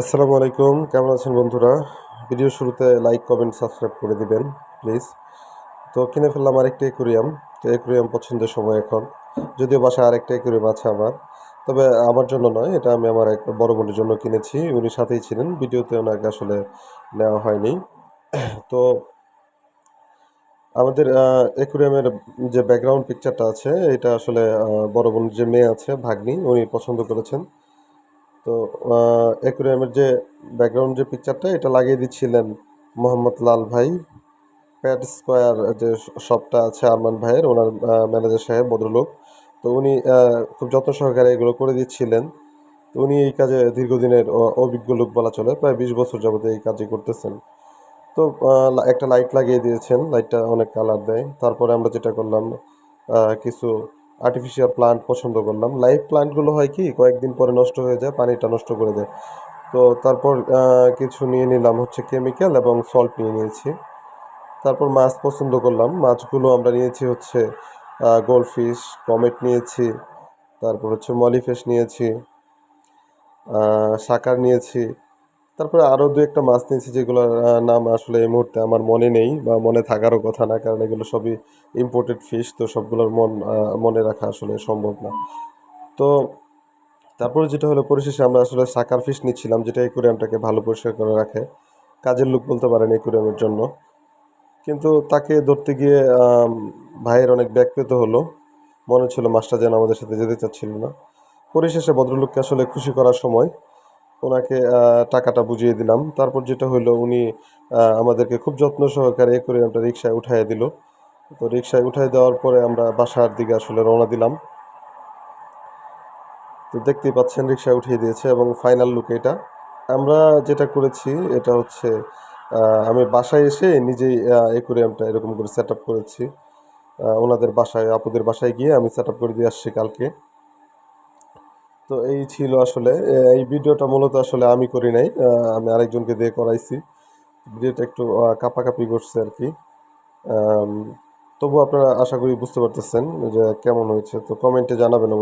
আসসালামু আলাইকুম, কেমন আছেন বন্ধুরা? ভিডিও শুরুতে লাইক কমেন্ট সাবস্ক্রাইব করে দিবেন প্লিজ তো কিনে ফেললাম আরেকটা একুরিয়াম তো একুরিয়াম পছন্দের সময় এখন। যদিও বাসায় আরেকটা একুরিয়াম আছে আমার। তবে আমার জন্য নয়, এটা আমি আমার এক বড় বোনের জন্য কিনেছি। উনি সাথেই ছিলেন। ভিডিওতে ওনাকে আসলে নেওয়া হয়নি। তো আমাদের একুরিয়ামের যে ব্যাকগ্রাউন্ড পিকচারটা আছে, এটা আসলে বড় বোনের যে মেয়ে আছে, ভাগ্নি, উনি পছন্দ করেছেন। তো অ্যাকুরিয়ামের যে ব্যাকগ্রাউন্ড যে পিকচারটা এটা লাগিয়ে দিচ্ছিলেন মোহাম্মদ লাল ভাই। প্যাট স্কোয়ার যে শপটা আছে আরমান ভাইয়ের, ওনার ম্যানেজার সাহেব, ভদ্রলোক। তো উনি খুব যত্ন সহকারে এগুলো করে দিচ্ছিলেন। তো উনি এই কাজে দীর্ঘদিনের অভিজ্ঞ লোক বলা চলে, প্রায় বিশ বছর যাবত এই কাজই করতেছেন। তো একটা লাইট লাগিয়ে দিয়েছেন লাইটটা অনেক কালার দেয়। তারপরে আমরা যেটা করলাম কিছু আর্টিফিশিয়াল প্লান্ট পছন্দ করলাম। লাইভ প্লান্টগুলো হয় কি, কয়েকদিন পরে নষ্ট হয়ে যায়, পানিটা নষ্ট করে দেয়। তো তারপর কিছু নিয়ে নিলাম হচ্ছে কেমিক্যাল এবং সল্ট নিয়ে নিয়েছি। তারপর মাছ পছন্দ করলাম। মাছগুলো আমরা নিয়েছি হচ্ছে গোল্ডফিশ কমেট নিয়েছি, তারপর হচ্ছে মলিফিশ নিয়েছি শাকার নিয়েছি। তারপরে আরও দু একটা মাছ নিয়েছি যেগুলোর নাম আসলে এই মুহূর্তে আমার মনে নেই বা মনে থাকারও কথা না, কারণ এগুলো সবই ইম্পোর্টেড ফিশ তো সবগুলোর মন মনে রাখা আসলে সম্ভব না। তো তারপরে যেটা হলো, পরিশেষে আমরা আসলে সাকার ফিশ নিচ্ছিলাম, যেটা একুরিয়ামটাকে ভালো পরিষ্কার করে রাখে। কাজের লোক বলতে পারেন একুরিয়ামের জন্য। কিন্তু তাকে ধরতে গিয়ে ভাইয়ের অনেক ব্যাগ পেতে হলো। মনে ছিল মাস্টার যেন আমাদের সাথে যেতে চাচ্ছিল না। পরিশেষে ভদ্রলোককে আসলে খুশি করার সময় ওনাকে টাকাটা বুঝিয়ে দিলাম। তারপর যেটা হলো উনি আমাদেরকে খুব যত্ন সহকারে করে আমরা রিক্সায় উঠাই দিল। তো রিক্সায় উঠাই দেওয়ার পরে আমরা বাসার দিকে আসলে রওনা দিলাম। তো দেখতেই পাচ্ছেন রিক্সায় উঠিয়ে দিয়েছে এবং ফাইনাল লুক এটা। আমরা যেটা করেছি, এটা হচ্ছে আমি বাসায় এসে নিজেই একুরিয়ামটা এরকম করে সেট করেছি। ওনাদের বাসায়, আপুদের বাসায় গিয়ে আমি সেট করে দিয়ে আসছি কালকে। তো এই ছিল আসলে এই ভিডিওটা মূলত আসলে আমি করি নাই আমি আরেকজনকে দিয়ে করাইছি ভিডিওটা একটু কাপাকাপি করছে আর কি তবু আপনারা আশা করি বুঝতে পারতেছেন যে কেমন হয়েছে, তো কমেন্টে জানাবেন।